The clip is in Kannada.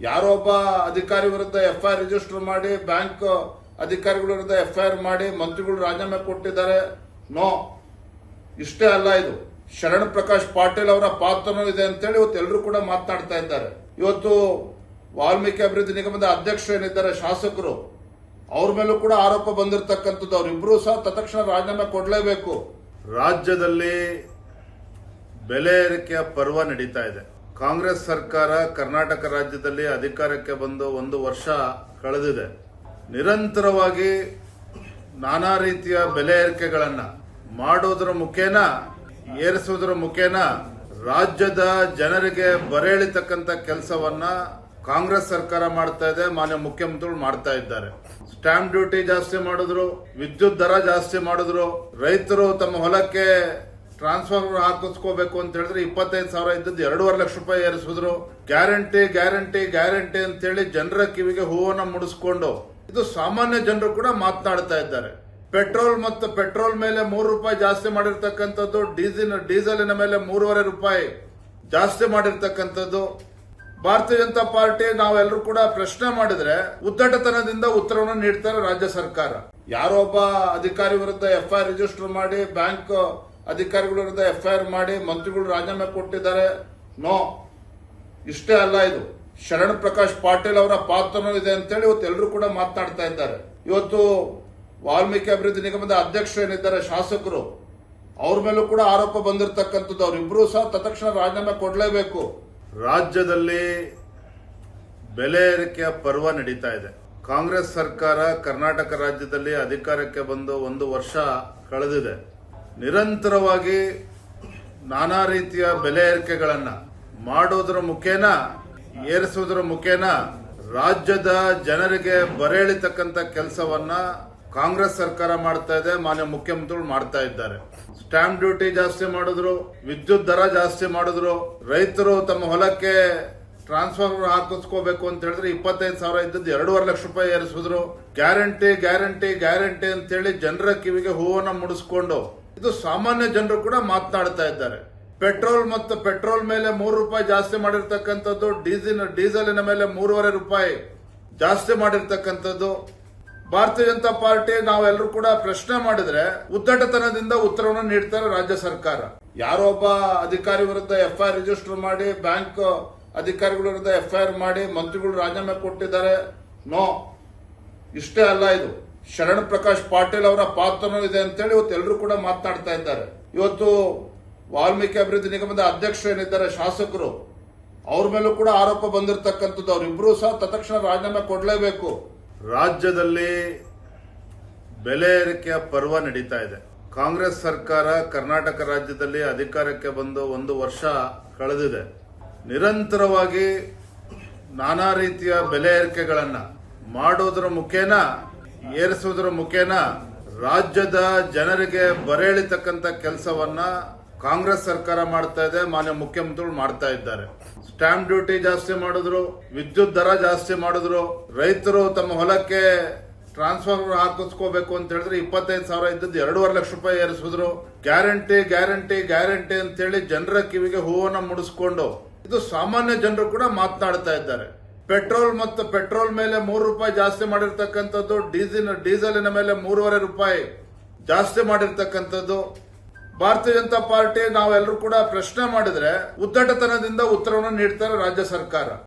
ಯಾರೋ ಒಬ್ಬ ಅಧಿಕಾರಿ ವಿರುದ್ಧ ಎಫ್ ಐ ರಿಜಿಸ್ಟರ್ ಮಾಡಿ ಬ್ಯಾಂಕ್ ಅಧಿಕಾರಿಗಳ ವಿರುದ್ಧ ಎಫ್ ಐ ಆರ್ ಮಾಡಿ, ಮಂತ್ರಿಗಳು ರಾಜೀನಾಮೆ ಕೊಟ್ಟಿದ್ದಾರೆ. ನೋ ಇಷ್ಟೇ ಅಲ್ಲ ಇದು. ಶರಣ್ ಪ್ರಕಾಶ್ ಪಾಟೀಲ್ ಅವರ ಪಾತ್ರನೂ ಇದೆ ಅಂತೇಳಿ ಇವತ್ತು ಎಲ್ಲರೂ ಕೂಡ ಮಾತನಾಡ್ತಾ ಇದ್ದಾರೆ. ಇವತ್ತು ವಾಲ್ಮೀಕಿ ಅಭಿವೃದ್ಧಿ ನಿಗಮದ ಅಧ್ಯಕ್ಷರು ಏನಿದ್ದಾರೆ, ಶಾಸಕರು, ಅವ್ರ ಮೇಲೂ ಕೂಡ ಆರೋಪ ಬಂದಿರತಕ್ಕಂಥದ್ದು. ಅವರಿಬ್ಬರೂ ಸಹ ತತ್ಕ್ಷಣ ರಾಜೀನಾಮೆ ಕೊಡಲೇಬೇಕು. ರಾಜ್ಯದಲ್ಲಿ ಬೆಲೆ ಏರಿಕೆಯ ಪರ್ವ ನಡೀತಾ ಇದೆ. ಕಾಂಗ್ರೆಸ್ ಸರ್ಕಾರ ಕರ್ನಾಟಕ ರಾಜ್ಯದಲ್ಲಿ ಅಧಿಕಾರಕ್ಕೆ ಬಂದು ಒಂದು ವರ್ಷ ಕಳೆದಿದೆ. ನಿರಂತರವಾಗಿ ನಾನಾ ರೀತಿಯ ಬೆಲೆ ಏರಿಕೆಗಳನ್ನ ಮಾಡೋದ್ರ ಮುಖೇನ, ಏರಿಸೋದ್ರ ಮುಖೇನ ರಾಜ್ಯದ ಜನರಿಗೆ ಬರೆಯಳಿತಕ್ಕಂಥ ಕೆಲಸವನ್ನ ಕಾಂಗ್ರೆಸ್ ಸರ್ಕಾರ ಮಾಡ್ತಾ ಇದೆ, ಮಾನ್ಯ ಮುಖ್ಯಮಂತ್ರಿಗಳು ಮಾಡ್ತಾ ಇದ್ದಾರೆ. ಸ್ಟಾಂಪ್ ಡ್ಯೂಟಿ ಜಾಸ್ತಿ ಮಾಡಿದ್ರು, ವಿದ್ಯುತ್ ದರ ಜಾಸ್ತಿ ಮಾಡಿದ್ರು, ರೈತರು ತಮ್ಮ ಹೊಲಕ್ಕೆ ಟ್ರಾನ್ಸ್ಫಾರ್ಮರ್ ಹಾಕಿಸ್ಕೋಬೇಕು ಅಂತ ಹೇಳಿದ್ರೆ ಇಪ್ಪತ್ತೈದು ಸಾವಿರ ಇದ್ದದ್ದು ಎರಡೂವರೆ ಲಕ್ಷ ರೂಪಾಯಿ ಏರಿಸಿದ್ರು. ಗ್ಯಾರಂಟಿ ಗ್ಯಾರಂಟಿ ಗ್ಯಾರಂಟಿ ಅಂತೇಳಿ ಜನರ ಕಿವಿಗೆ ಹೂವನ್ನ ಮುಡಿಸ್ಕೊಂಡು ಇದು ಸಾಮಾನ್ಯ ಜನರು ಕೂಡ ಮಾತನಾಡ್ತಾ ಇದ್ದಾರೆ. ಪೆಟ್ರೋಲ್ ಮತ್ತು ಪೆಟ್ರೋಲ್ ಮೇಲೆ ಮೂರು ರೂಪಾಯಿ ಜಾಸ್ತಿ ಮಾಡಿರ್ತಕ್ಕಂಥದ್ದು, ಡೀಸೆಲ್, ಡೀಸೆಲಿನ ಮೇಲೆ ಮೂರುವರೆ ರೂಪಾಯಿ ಜಾಸ್ತಿ ಮಾಡಿರ್ತಕ್ಕಂಥದ್ದು. ಭಾರತೀಯ ಜನತಾ ಪಾರ್ಟಿ ನಾವೆಲ್ಲರೂ ಕೂಡ ಪ್ರಶ್ನೆ ಮಾಡಿದ್ರೆ ಉದ್ದಟತನದಿಂದ ಉತ್ತರವನ್ನು ನೀಡ್ತಾರೆ ರಾಜ್ಯ ಸರ್ಕಾರ. ಯಾರೊಬ್ಬ ಅಧಿಕಾರಿ ವಿರುದ್ಧ ಎಫ್ಐಆರ್ ರಿಜಿಸ್ಟರ್ ಮಾಡಿ ಬ್ಯಾಂಕ್ ಅಧಿಕಾರಿಗಳ ವಿರುದ್ಧ ಎಫ್ಐಆರ್ ಮಾಡಿ ಮಂತ್ರಿಗಳು ರಾಜೀನಾಮೆ ಕೊಟ್ಟಿದ್ದಾರೆ. ನೋ. ಇಷ್ಟೇ ಅಲ್ಲ ಇದು. ಶರಣ್ ಪ್ರಕಾಶ್ ಪಾಟೀಲ್ ಅವರ ಪಾತ್ರನೂ ಇದೆ ಅಂತೇಳಿ ಇವತ್ತು ಎಲ್ಲರೂ ಕೂಡ ಮಾತನಾಡ್ತಾ ಇದ್ದಾರೆ. ಇವತ್ತು ವಾಲ್ಮೀಕಿ ಅಭಿವೃದ್ಧಿ ನಿಗಮದ ಅಧ್ಯಕ್ಷರು ಏನಿದ್ದಾರೆ, ಶಾಸಕರು, ಅವ್ರ ಮೇಲೂ ಕೂಡ ಆರೋಪ ಬಂದಿರತಕ್ಕಂಥದ್ದು. ಅವರಿಬ್ಬರೂ ಸಹ ತತ್ಕ್ಷಣ ರಾಜೀನಾಮೆ ಕೊಡಲೇಬೇಕು. ರಾಜ್ಯದಲ್ಲಿ ಬೆಲೆ ಏರಿಕೆಯ ಪರ್ವ ನಡೀತಾ ಇದೆ. ಕಾಂಗ್ರೆಸ್ ಸರ್ಕಾರ ಕರ್ನಾಟಕ ರಾಜ್ಯದಲ್ಲಿ ಅಧಿಕಾರಕ್ಕೆ ಬಂದು ಒಂದು ವರ್ಷ ಕಳೆದಿದೆ. ನಿರಂತರವಾಗಿ ನಾನಾ ರೀತಿಯ ಬೆಲೆ ಏರಿಕೆಗಳನ್ನ ಮಾಡೋದ್ರ ಮುಖೇನ, ಏರಿಸೋದ್ರ ಮುಖೇನ ರಾಜ್ಯದ ಜನರಿಗೆ ಬರೆಳಿತಕ್ಕಂತ ಕೆಲಸವನ್ನ ಕಾಂಗ್ರೆಸ್ ಸರ್ಕಾರ ಮಾಡ್ತಾ ಇದೆ, ಮಾನ್ಯ ಮುಖ್ಯಮಂತ್ರಿಗಳು ಮಾಡ್ತಾ ಇದ್ದಾರೆ. ಸ್ಟಾಂಪ್ ಡ್ಯೂಟಿ ಜಾಸ್ತಿ ಮಾಡಿದ್ರು, ವಿದ್ಯುತ್ ದರ ಜಾಸ್ತಿ ಮಾಡಿದ್ರು, ರೈತರು ತಮ್ಮ ಹೊಲಕ್ಕೆ ಟ್ರಾನ್ಸ್ಫಾರ್ಮರ್ ಹಾಕಿಸ್ಕೋಬೇಕು ಅಂತ ಹೇಳಿದ್ರೆ ಇಪ್ಪತ್ತೈದು ಸಾವಿರ ಇದ್ದದ್ದು ಎರಡೂವರೆ ಲಕ್ಷ ರೂಪಾಯಿ ಏರಿಸಿದ್ರು. ಗ್ಯಾರಂಟಿ ಗ್ಯಾರಂಟಿ ಗ್ಯಾರಂಟಿ ಅಂತೇಳಿ ಜನರ ಕಿವಿಗೆ ಹೂವನ್ನ ಮುಡಿಸ್ಕೊಂಡು ಇದು ಸಾಮಾನ್ಯ ಜನರು ಕೂಡ ಮಾತನಾಡ್ತಾ ಇದ್ದಾರೆ. ಪೆಟ್ರೋಲ್ ಮತ್ತು ಪೆಟ್ರೋಲ್ ಮೇಲೆ ಮೂರು ರೂಪಾಯಿ ಜಾಸ್ತಿ ಮಾಡಿರ್ತಕ್ಕಂಥದ್ದು, ಡೀಸೆಲ್, ಡೀಸೆಲಿನ ಮೇಲೆ ಮೂರುವರೆ ರೂಪಾಯಿ ಜಾಸ್ತಿ ಮಾಡಿರ್ತಕ್ಕಂಥದ್ದು. ಭಾರತೀಯ ಜನತಾ ಪಾರ್ಟಿ ನಾವೆಲ್ಲರೂ ಕೂಡ ಪ್ರಶ್ನೆ ಮಾಡಿದ್ರೆ ಉದ್ದಟತನದಿಂದ ಉತ್ತರವನ್ನು ನೀಡ್ತಾರೆ ರಾಜ್ಯ ಸರ್ಕಾರ. ಯಾರೊಬ್ಬ ಅಧಿಕಾರಿ ವಿರುದ್ಧ ಎಫ್ಐಆರ್ ರಿಜಿಸ್ಟರ್ ಮಾಡಿ ಬ್ಯಾಂಕ್ ಅಧಿಕಾರಿಗಳ ವಿರುದ್ಧ ಎಫ್ಐಆರ್ ಮಾಡಿ ಮಂತ್ರಿಗಳು ರಾಜೀನಾಮೆ ಕೊಟ್ಟಿದ್ದಾರೆ. ನೋ. ಇಷ್ಟೇ ಅಲ್ಲ ಇದು. ಶರಣ್ ಪ್ರಕಾಶ್ ಪಾಟೀಲ್ ಅವರ ಪಾತ್ರನೂ ಇದೆ ಅಂತೇಳಿ ಇವತ್ತು ಎಲ್ಲರೂ ಕೂಡ ಮಾತನಾಡ್ತಾ ಇದ್ದಾರೆ. ಇವತ್ತು ವಾಲ್ಮೀಕಿ ಅಭಿವೃದ್ಧಿ ನಿಗಮದ ಅಧ್ಯಕ್ಷರು ಏನಿದ್ದಾರೆ, ಶಾಸಕರು, ಅವ್ರ ಮೇಲೂ ಕೂಡ ಆರೋಪ ಬಂದಿರತಕ್ಕಂಥದ್ದು. ಅವರಿಬ್ಬರೂ ಸಹ ತತ್ಕ್ಷಣ ರಾಜೀನಾಮೆ ಕೊಡಲೇಬೇಕು. ರಾಜ್ಯದಲ್ಲಿ ಬೆಲೆ ಏರಿಕೆಯ ಪರ್ವ ನಡೀತಾ ಇದೆ. ಕಾಂಗ್ರೆಸ್ ಸರ್ಕಾರ ಕರ್ನಾಟಕ ರಾಜ್ಯದಲ್ಲಿ ಅಧಿಕಾರಕ್ಕೆ ಬಂದು ಒಂದು ವರ್ಷ ಕಳೆದಿದೆ. ನಿರಂತರವಾಗಿ ನಾನಾ ರೀತಿಯ ಬೆಲೆ ಏರಿಕೆಗಳನ್ನ ಮಾಡೋದ್ರ ಮುಖೇನ, ಏರಿಸೋದ್ರ ಮುಖೇನ ರಾಜ್ಯದ ಜನರಿಗೆ ಬರೆಳಿತಕ್ಕಂತ ಕೆಲಸವನ್ನ ಕಾಂಗ್ರೆಸ್ ಸರ್ಕಾರ ಮಾಡ್ತಾ ಇದೆ, ಮಾನ್ಯ ಮುಖ್ಯಮಂತ್ರಿಗಳು ಮಾಡ್ತಾ ಇದ್ದಾರೆ. ಸ್ಟಾಂಪ್ ಡ್ಯೂಟಿ ಜಾಸ್ತಿ ಮಾಡಿದ್ರು, ವಿದ್ಯುತ್ ದರ ಜಾಸ್ತಿ ಮಾಡಿದ್ರು, ರೈತರು ತಮ್ಮ ಹೊಲಕ್ಕೆ ಟ್ರಾನ್ಸ್ಫಾರ್ಮರ್ ಹಾಕಿಸ್ಕೋಬೇಕು ಅಂತ ಹೇಳಿದ್ರೆ ಇಪ್ಪತ್ತೈದು ಸಾವಿರ ಇದ್ದದ್ದು ಎರಡೂವರೆ ಲಕ್ಷ ರೂಪಾಯಿ ಏರಿಸಿದ್ರು. ಗ್ಯಾರಂಟಿ ಗ್ಯಾರಂಟಿ ಗ್ಯಾರಂಟಿ ಅಂತೇಳಿ ಜನರ ಕಿವಿಗೆ ಹೂವನ್ನು ಮುಡಿಸ್ಕೊಂಡು ಇದು ಸಾಮಾನ್ಯ ಜನರು ಕೂಡ ಮಾತನಾಡ್ತಾ ಇದ್ದಾರೆ. ಪೆಟ್ರೋಲ್ ಮತ್ತು ಪೆಟ್ರೋಲ್ ಮೇಲೆ ಮೂರು ರೂಪಾಯಿ ಜಾಸ್ತಿ ಮಾಡಿರ್ತಕ್ಕಂಥದ್ದು, ಡೀಸೆಲ್, ಡೀಸೆಲಿನ ಮೇಲೆ ಮೂರುವರೆ ರೂಪಾಯಿ ಜಾಸ್ತಿ ಮಾಡಿರ್ತಕ್ಕಂಥದ್ದು. ಭಾರತೀಯ ಜನತಾ ಪಾರ್ಟಿ ನಾವೆಲ್ಲರೂ ಕೂಡ ಪ್ರಶ್ನೆ ಮಾಡಿದ್ರೆ ಉದ್ದಟತನದಿಂದ ಉತ್ತರವನ್ನು ನೀಡ್ತಾರೆ ರಾಜ್ಯ ಸರ್ಕಾರ.